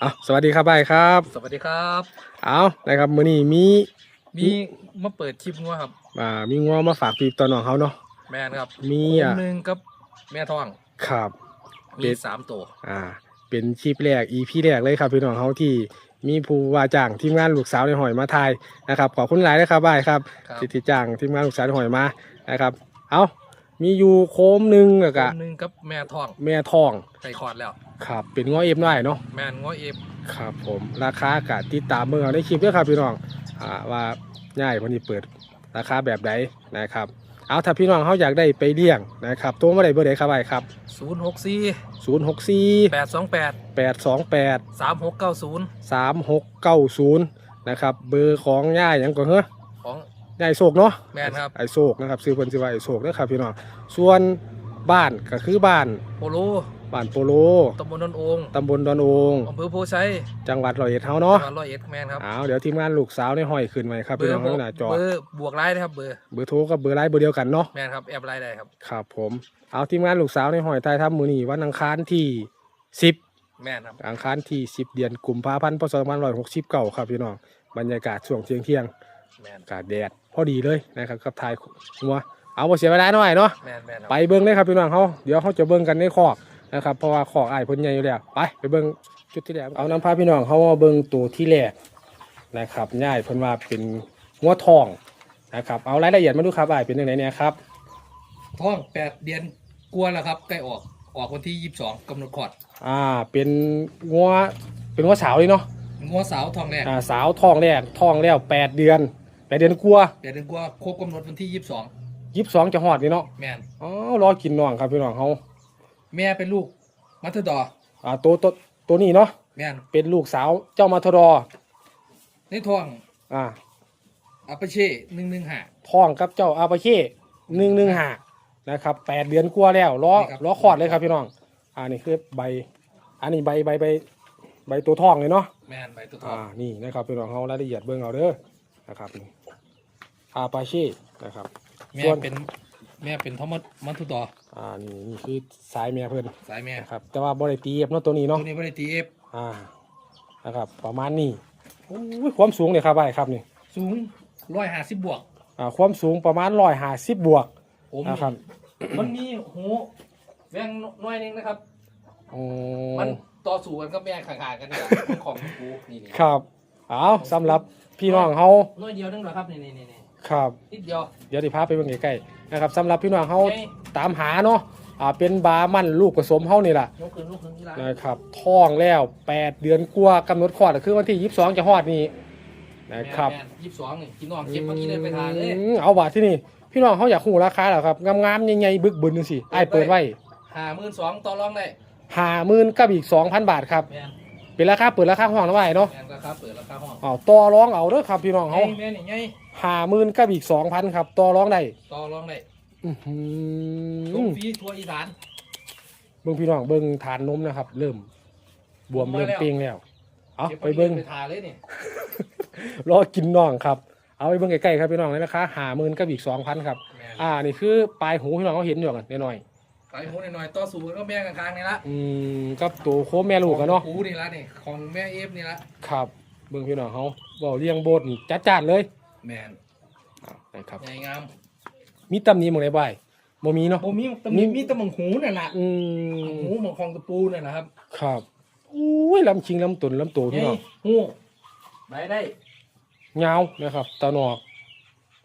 เอาสวัสดีครับบายครับ สวัสดีครับ เอานะครับมื้อนี้มีมีมาเปิดคลิปงัวครับ อ่า มีงัวมาฝากพี่ตอนน้องเขาเนาะ แม่นครับ มีคอะนหนึ่งกับแม่ท้อง ครับมีเป็ดสามตัว อ่า เป็นคลิปแรก EP แรกเลยครับพี่น้องเขาที่มีผู้ว่าจ้างทีมงานลูกสาวในหอยมาทายนะครับ ขอบคุณหลายนะครับบายครับครับที่ที่จ้างทีมงานลูกสาวในหอยมานะครับ เอา มีอยู่โคมหนึ่งแล้วคก็นหนึ่งกับแม่ท้องแม่ทองใส่คอร์ดแล้ว ครับ เป็นงัวเอฟน้อยเนาะแม่นงัวเอฟครับ ผมราคากะติดตามเมื่อเอาในคลิปด้วยครับพี่น้องอ่าว่าง่ายวันนี้เปิดราคาแบบใดนะครับเอาถ้าพี่น้องเขาอยากได้ไปเลี้ยงนะครับตัวมาได้เบอร์ใดครับไอ้ครับ ศูนย์หกสี่0 6 4 แปดสองแปด8 2 8 สามหกเก้าศูนย์3 6 9 0นะครับเบอร์ของย่ายหยังก่อนเหรอของ ย่ายโศกเนาะแม่นครับ ไอโศกนะครับซื้อเพิ่นซื้อว่าไอโศกเด้อครับพี่น้องส่วนบ้านก็คือบ้านโปโลบ้านโปโลตำบลนนโองตำบลดอนโองอำเภอโพชัยจังหวัดร้อยเอ็ดเฮาเนาะจังหวัดร้อยเอ็ดแม่นครับเอาเดี๋ยวทีมงานลูกสาวในห้อยขึ้นไว้ครับเบพี่อน้องร์ข้างหน้าจอเบอร์บวกไลน์นะครับเบอร์เบอร์โทรกับเบอร์ไลน์เบอร์เดียวกันเนาะแม่นครับแอปไลน์ได้ครับครับผมเอาทีมงานลูกสาวในหอยใต้ทับมือนีวันอังคารที่10แม่นครับอังคารที่10เดือนกุมภาพันธ์พศ2569ครับพี่น้องบรรยากาศช่วงเที่ยงเที่ยงแม่นๆอา กาศแดดพอดีเลยนะครับกับทายหัวเอาบ่เสียเวลาหน่อยเนาะแม่นแม่นครับไปเบิ้งเลยครับพี่น้องเขาเดี๋ยวเขาจะเบิ้งกันในคอกนะครับเพราะว่าคอกอ้ายเพิ่นใหญ่อยู่แล้วไปไปเบิ้งจุดที่แรกเอาน้ำพาพี่น้องเขามาเบิ้งตัวที่แรกนะครับง่ายเพิ่นว่าเป็นหัวทองนะครับเอารายละเอียดมาดูครับอ้ายเป็นยังไงเนี่ยครับท้องแปดเดือนกลัวแล้วครับใกล้ออกออกวันที่ยี่สิบสองกำหนดคลอดอ่าเป็นงัวเป็นงัวสาวเลยเนาะงัวสาวทองแรกอ่าสาวท้องแรกท้องแล้วแปดเดือน แปดเดือนกลัวาแปดเดือนกว่าครบกำหนดวันที่ยี่สิบสองยี่สิบสองจะหอดนี่เนาะแม่นอ๋อรอกินน้องครับพี่น้องเขาแม่เป็นลูกมัทดอร์อ่าตัวตัวตัวนี้เนาะแม่นเป็นลูกสาวเจ้ามาทดอในท้องอ่าอัปเช่หนึ่งหนึ่งห้า ท้องกับเจ้าอาปาเช่หนึ่งหนึ่งหานะครับแปดเดือนกลัวาแล้วรอนี่ครับรอคลอดเลยครับพี่น้องอ่านี่คือใบ อันนี้ใบใบใบใบตัวท้องเลยเนาะแม่นใบตัวทออ่างนี่นะครับพี่น้องเขารายละเอียดเบิ่งเอาเด้อ นะครับนี่อาปาเช่นะครับแม่ส่วนเป็นแม่เป็นทอมัสมัทดอร์อ่านี่นี่คือสายแม่เพิ่นสายแม่นะครับแต่ว่าบริตีเนาะตัวนี้ตัเนาะวนี้บริตีเอฟอ่านะครับประมาณนี้โอ้ยความสูงเลยครับไอ้ครับนี่สูงร้อยห้าสิบบวกอ่าความสูงประมาณร้อยห้าสิบบวกผมนะครับมันมีหูแวงน้อยหนึงนะครับอืมันมต่อสู้กันกับแม่ขางๆกันเนี่ยมันของกูนี่นี่ครับ เอาสำหรับพี่น้องเขาน้อยเดียวนึงเหรอครับนี่นี่นี่นี่ครับนิดเดียวเดี๋ยวที่พาไปเบิ่งใกล้ๆนะครับสำหรับพี่น้องเขาไงตามหาเนาะอ่าเป็นบามันลูกผสมเขานี่แหละยกขึ้นลูกขึ้นที่ร้านนะครับท้องแล้วแปดเดือนกว่ากำหนดคลอดก็คือวันที่ยี่สิบสองจะฮอดนี่นะครับยี่สิบสองนี่กินน้องเก็บเมื่อกี้เลยไปทานเลยอืมเอาบาทที่นี่พี่น้องเขาอยากหูราคาเหรอครับงามๆใหญ่ๆบึกบึนจังสิไอ้ายเปิดไว้ห้าหมื่นสองต่อรองได้ห้าหมื่นกับอีกสองพันบาทครับแม่น เป็นราคาเปิดราคาห้องแล้วไว้เนาะแม่นราคาเปิดราคาห้องอ๋อต่อร้องเอาเด้อครับพี่น้องเขาไงแม่นี่ไงห้าหมื่นกับอีกสองพันครับต่อร้องได้ต่อรองได้อื้อหืส่งอฟรีทัวร์อีสาน เบิ้งพี่น้องเบิ้งฐานนมนะครับ เริ่ม บวมมาแล้วเริ่มเปรียงแล้วเอาก็บไปมื่อกี้เบิ้ง ไปทานเลยนี่รอกินน้องครับ เอาไปเบิ้งใกล้ๆครับพี่น้องเลยนะคะหาหมื่นกับอีกสองพันครับ แม่นอ่า นี่คือปลายหูพี่น้องเขาเห็นอยู่กันหน่อย ไปหูหน่อยๆต่อสู้กันก็แม่กลางๆนี่ละๆอืมกับตัวโค้งแม่ลูกกันเนาะของหูนี่ละนี่ของแม่เอฟนี่ละครับเบิ้งพี่น้องเขาบอกเลี้ยงโบดนี่จัดจานเลยแม่นอ่านะครับ ใหญ่งามมีตำหนี้หมองในใบายบ่มีเนาะโอ้มีตำหนิมีแตะมงหูนั่นแหละอืมหูหมองของตะปูนั่นแหละครับครับอุ้ยลำชิงลำตุนลำโตพี่น้องหูไปได้เงาวนะครับตาหนอก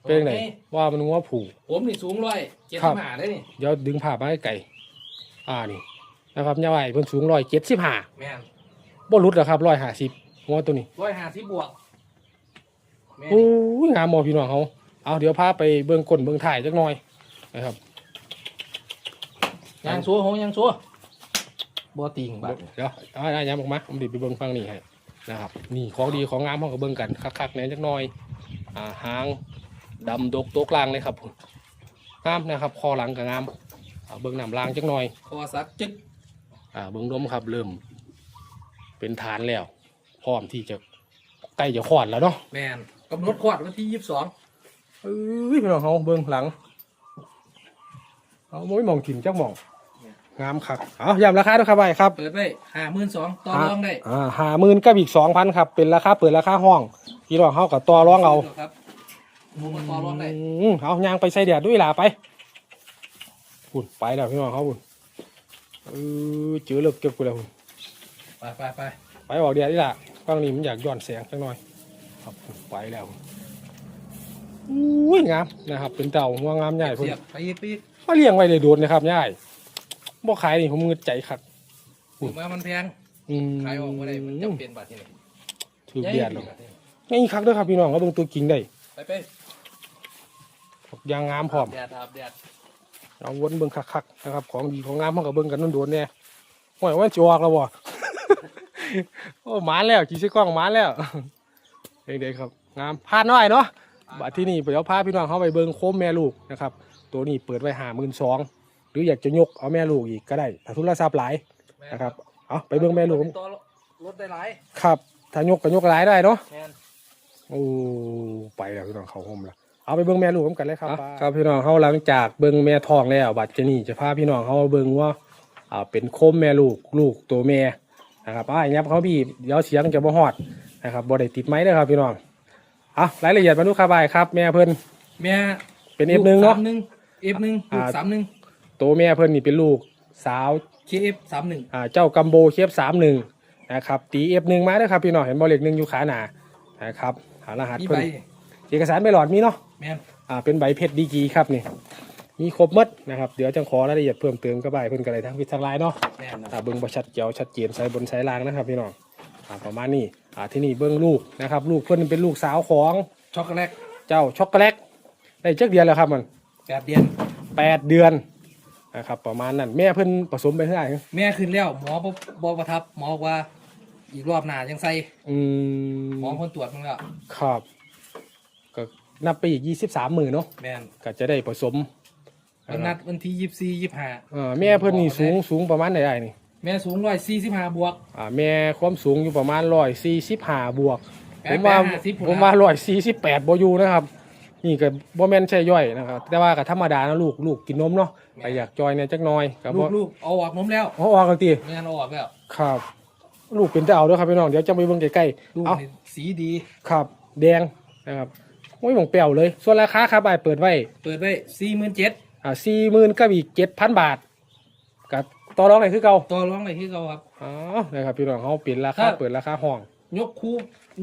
เป็นไงว่ามันงัวผูผมนี่สูงร้อยเจ็ดครัสิบบห้าได้นี่เดี๋ยวดึงภาพมาให้ไก่ อ่านี่นะครับยาไหวเพิ่นสูงร้อยเจ็ดสิบห้าแม่นบ่หลุดหรอกครับร้อยห้าสิบงัวตัวนี้ร้อยห้าสิบบวกแม่นโอ้ยงามมอพี่น้องเขาเอาเดี๋ยวพาไปเบิ่งก้นเบิ่งถ่ายจักหน่อยนะครับยางซัวหงยางซัวบัวติงบัดเดี๋ยวเอาได้ย้ำออกมาผมดิไปเบิ่งฟังนี่ให้นะครับนี่ของดีของงามเขาก็เบิ่งกันคักๆแหน่จักหน่อยอ่าหาง ดำดกโตกลางเลยครับงามนะครับคอหลังก็งามเอาเบิ่งน้ำลางจักหน่อยคอสักจึ๊กอ่าเบิ่งนมครับเริ่ม เป็นฐานแล้วพร้อมที่จะใกล้จะคลอดแล้วเนาะแม่นกำหนดคลอดวันที่ยี่สิบสองเอ้ยพี่น้องเขาเบิ่งหลังเอาไม่มองถิ่นจักหมองงามคักเอาย้ำราคาด้วยครับไอ้ครับ เปิดไว้ห้าหมื่นสองต่อรองได้อ่าหาหมื่นกับอีกสองพันครับ เป็นราคาเปิดราคาห้องพี่น้องเขากับตัวร้องเอาครับ หมูมาต่อรองได้อืมเอายางไปใส่แดดด้วยล่ะไปหุ่นไปแล้วพี่น้องเขาหุ่นเออเจอเลิกเก็บกูแล้วหุ่นไปไปไปไปออกแดดนี่ล่ะฟังนี้มันอยากย้อนแสงจังหน่อย ครับไปแล้วอุ้ยงามนะครับ เป็นเต่าหัวงามใหญ่พุ่นเสียบไปอีกไปอีกเขาเลี้ยงไว้เลยโดนนะครับใหญ่บ่ขายนี่ผมเงินใจคักถือว่ามันแพงอืมขายออกมาได้มันจำเป็นบาทที่นี่ถือเบียดเลแล้วนี่คักเด้อครับพี่น้องเขาเบิ่งตัวจริงได้ไปไป ยางงามพร้อมแดดครับแดดเอาวนเบิ่งคักๆนะครับ ของดีของงามเขาก็เบิ่งกันโดนๆเนี่ยห่วยว่าจะออกแล้วบ่โอ้หมาแล้วกี่สิกล้องหมาแล้วเด็กๆครับ งามพาดน้อยเนาะบัดที่นี่เดี๋ยวพาพี่น้องเขาไปเบิ่งโคมแม่ลูกนะครับ ตัวนี้เปิดไว้หาหมื่นสองหรืออยากจะยกเอาแม่ลูกอีกก็ได้ถ้าทุนละทรัพย์หลายนะครับเอาไปเบิ่งแม่ลูกผมต่อรถได้หลายครับ ถ้ายกก็ยกหลายได้เนาะแมนโอ้ไปแล้วพี่น้องเขาห่มแล้ว เอาไปเบิ่งแม่ลูกกันเลยครับครับพี่น้องเขาหลังจากเบิ่งแม่ทองแล้วบัดเจนี่จะพาพี่น้องเขาเบิ่งว่าอ่าเป็นโคมแม่ลูกลูกตัวแม่นะครับอ้ายยับเขาพี่เดี๋ยวเสียงจะบ่ฮอดนะครับบ่ได้ติดไม้เด้อครับพี่น้องเอารายละเอียดมาดูครับบายครับ แม่เพิ่นแม่เป็นเอฟหนึ่งเนาะสามหนึ่งเอฟหนึ่งลูกอ่าสามหนึ่งตัวแม่เพิ่นนี่เป็นลูกสาวเคเอฟสามหนึ่งอ่าเจ้ากัมโบเคฟสามหนึ่งนะครับตีเอฟหนึ่งมาเด้อครับพี่น้องเห็นบอลเล็กหนึ่งอยู่ขาหนานะครับหารหัสมีเพิ่ใบนเอกสารใบหลอดมีเนาะ แมนอ่าเป็นใบเพชรดีกรีครับนี่มีครบหมดนะครับเดี๋ยวจังขอรายละเอียดเพิ่มเติมก็ไปเพิ่นกันเลยทั้งวิทย์ทั้งไลน์เนาะแมนนะอ่าเบิ้งประชัดเจียวชัดเจนใส่บนใส่ล่างนะครับพี่น้องอ่าประมาณนี้อ่าที่นี่เบิ้งลูกนะครับลูกเพิ่นเป็นลูกสาวของช็อกโกแลตเจ้าช็อกโกแลตได้จักเดือนแล้วครับมันแปดเดือนแปดเดือนนะครับประมาณนั้นแม่เพิ่นผสมไปเท่าไหร่แม่ขึ้นแล้วหมอบ่บประทับหมอบอกว่า อีกรอบหน้ายังใส่อืมหมอคนตรวจมึงแล้วครับก็ นับไปอีกยี่สิบสามหมื่นเนาะแมนก็จะได้ผสมวันนัดวันที่ยี่สี่ยี่ห้าเอ่อแม่เพิ่นนี่สูงสูงประมาณไหนได้นี่แม่สูงร้อยสี่สิบห้าบวก อ่าแม่ความสูงอยู่ประมาณร้อยสี่สิบห้าบวกแปผดมว่าแปดห้าสิบผมว่าร้อยสี่สิบแปดบอยู่นะครับ นี่ก็บ่แม่นใช่ย่อยนะครับแต่ว่าก็ธรรมดานะลูกลูกกินนมเนาะไปอยากจอยเนี่ยจักหน่อยกับลูกลูกเอาออกนมแล้วเขาออกกันตีแม่นเอาออกแล้วครับ ลูกเป็นจะเอาด้วยครับพี่น้องเดี๋ยวจะไปเบิ่งใกล้ลูกๆเอานี่สีดีครับ แดงนะครับ โอ้ยหมองเปรี้ยวเลย ส่วนราคาครับไอ้ายเปิดไว้เปิดไว้สี่หมื่นเจ็ดอ่าสี่หมื่นก็อีกเจ็ดพันบาทกับต่อรองไหนคือเก่าต่อรองอะไรที่เขาครับ อ๋อนะครับพี่น้องเขาเปลี่ยนราครัคาบเปิดราคาห้องยกคู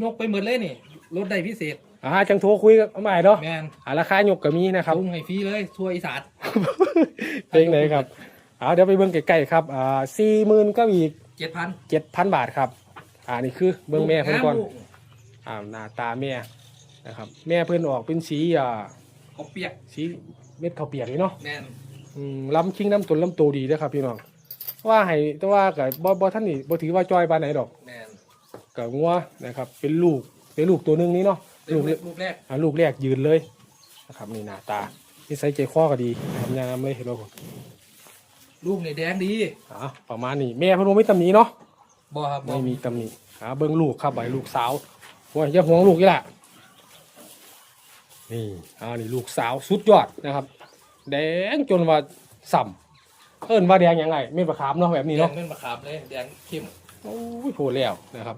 ยกไปหมดเลยนี่ลดได้พิเศษอ่าจังโทรคุยกับเอาใหม่เนาะแมนอ่าราคายกก็มีนะครับลุงให้ฟรีเลยทั่วอีสาน เพลงไหนครับเอาเดี๋ยวไปเบิ้งใกล้ๆครับอ่าสี่หมื่นก็อีกเจ็ดพันเจ็ดพันบาทครับ อ่านี่คือเบิ้งแม่เพิ่นก่อนลูอ่าหน้าตาแม่ นะครับ แม่เพิ่นออกเป็นสีอ่าเขาเปียกสีเม็ดข้าวเปียกนี่เนาะแมนอืมล้ำชิงน้ำตุนล้ำโตดีเด้อครับพี่น้องว่าให้แต่ว่ากับบ่บ่ท่านนี่บ่ถือว่าจอยปานไหนดอกแมนกับงัวนะครับ เป็นลูกเป็นลูกตัวหนึงนี้เนาะลูลูกกแรกลูกแรกอ่าลูกแรกยืนเลยนะครับนี่หน้าตานิสัยใจคอก็ดีนะครับยามเลยเห็นบ่ผมลูกนี่แดงดีอ่าประมาณนี้แม่เพิ่นบ่มีตำหนิเนาะ บ่ครับบ่ไม่มีตำหนิหาเบิ้งลูกครับใบลูกสาวโอ้ยอย่าห่วงลูกนี่แหละ นี่อ่านี่ลูกสาวสุดยอดนะครับ แดงจนว่าส่ำเอิ้นว่าแดงยังไงไม่ประคามเนาะแบบนี้แดเนาะงเป็นมะขามเลยแดงเข้มโอ้ยโหแล้วนะครับ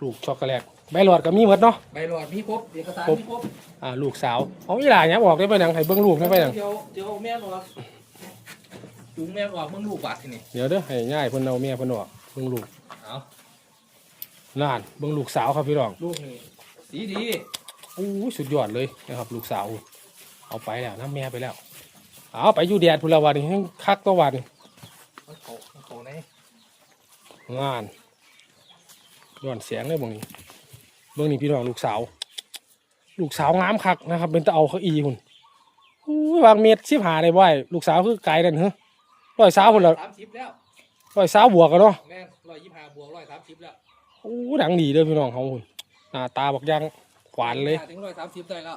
ลูกช็อกโกแลตใบหลอดก็มีหมดเนาะ ใบหลอดมีครบเอกสารครบมีครบอ่าลูกสาวเอาอีหล่าเนี่ยบอกได้ไปหนังให้เบิ้งลูกได้ไปหนังเดี๋ยวเดี๋ยวแม่ออกจุงแม่ออกมึงลูกบาดที่นี่เดี๋ยวเด้อให้ง่ายเพิ่นเอาแม่เพิ่นออกเบิ้งลูกเอาน่านเบิ้งลูกสาวครับพี่น้อง ลูกนี่สีดีโอ้ยสุดยอดเลยนะครับ ลูกสาว เอาไปแล้วน้ำแม่ไปแล้ว เอาไปอยู่แดดพุ่นละวันนี้ให้คักตัววันมันโตมันโตในงานย้อนเสียงเลยเบางนี้เบื้องนี้พี่น้องลูกสาว ลูกสาวงามคักนะครับ เป็นตะเอาเขาอีหุ่นอู้ยวางเม็ดชิบหาได้บ่อยลูกสาวคือไกลนั่นเหรอร้อยสาวพุ่นละสามสิบแล้วร้อยสาวบวกกันเนาะแม่ร้อยยี่ห้าบวกร้อยสามสิบแล้วอู้ดังดีเลยพี่น้องเขาหุ่นหน้าตาบอกยังห วานเลยถึงร้อยสามสิบได้แล้ว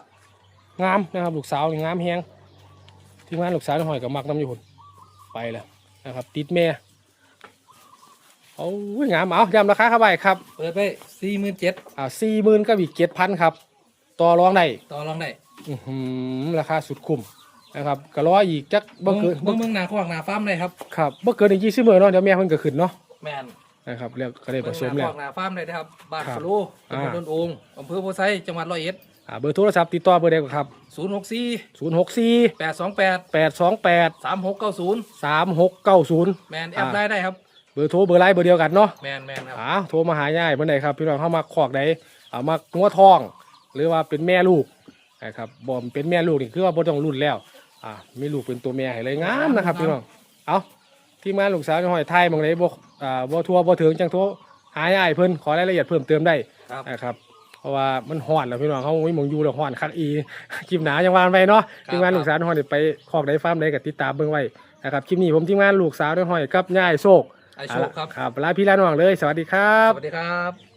งามนะครับลูกสาวนี่งามแฮงที่งานลูกสาวหอยกับมักน้ำอยู่หุ่นไปแล้วนะครับ ติดแม่เอาอุ้ยงามเอาย้ำราคาเข้าไปครับเปิดไปสี่หมื่นเจ็ดอ่าสี่หมื่นก็อีกเจ็ดพันครับ ต่อรองได้ต่อรองได้อื้อหือราคาสุดคุ้มนะครับก็รออีกจักบ่เมืองเกินเมืองเมืองนาคอกนาฟ้ามเลยครับครับบ่เกินอีก20มื้อเนาะเดี๋ยวแม่เพิ่นก็ขึ้นเนาะแมน นะครับแล้วก็ได้ผเมืองสมนาแล้ควอกนาฟาร์มเลยนะครับบ้านครับฟลูอ่าตำบลดอนโองอำเภอโพไซจังหวัดร้อยเอ็ดอ่าเบอร์โทรศัพท์ติดต่อเบอร์ใดก็ครับ ศูนย์หกสี่064 แปดสองแปด828 สามหกเก้าศูนย์3690 แมนแอปได้ได้ครับ เบอร์โทรเบอร์ไลน์เบอร์เดียวกันเนาะแมนแมนครับอ้าวโทรมาหาย่ายเมื่อไหร่ครับพี่น้องเข้ามาคอกใดเอามางัวทอง หรือว่าเป็นแม่ลูกนะครับบ่มเป็นแม่ลูกนี่คือว่าบ่ต้องรุ่นแล้วอ่ามีลูกเป็นตัวแม่ให้เลยงามนะครับพี่น้องเอาที่มาลูกสาวจะห้อยไทยบางไหนบ่ อ่าบ่ทัวบ่ถึงจังโทรหาย่ายเพิ่นขอรายละเอียดเพิ่มเติมได้ครับ นะครับ เพราะว่ามันฮ้อนแล้วพี่น้องเขาไม่มองอยู่แล้วฮ้อนคักอี คลิปหนาจังหวานไปเนาะทีมงานลูกสาวห้อยนี่ไปคอกใดฟาร์มใดก็ติดตามเบิ่งไว้นะครับคลิปนี้ผมทีมงานลูกสาวห้อยกับย่ายโชคไอโชคครับ ครับลาพี่ลาน้องเลย สวัสดีครัสบวัสดีครับ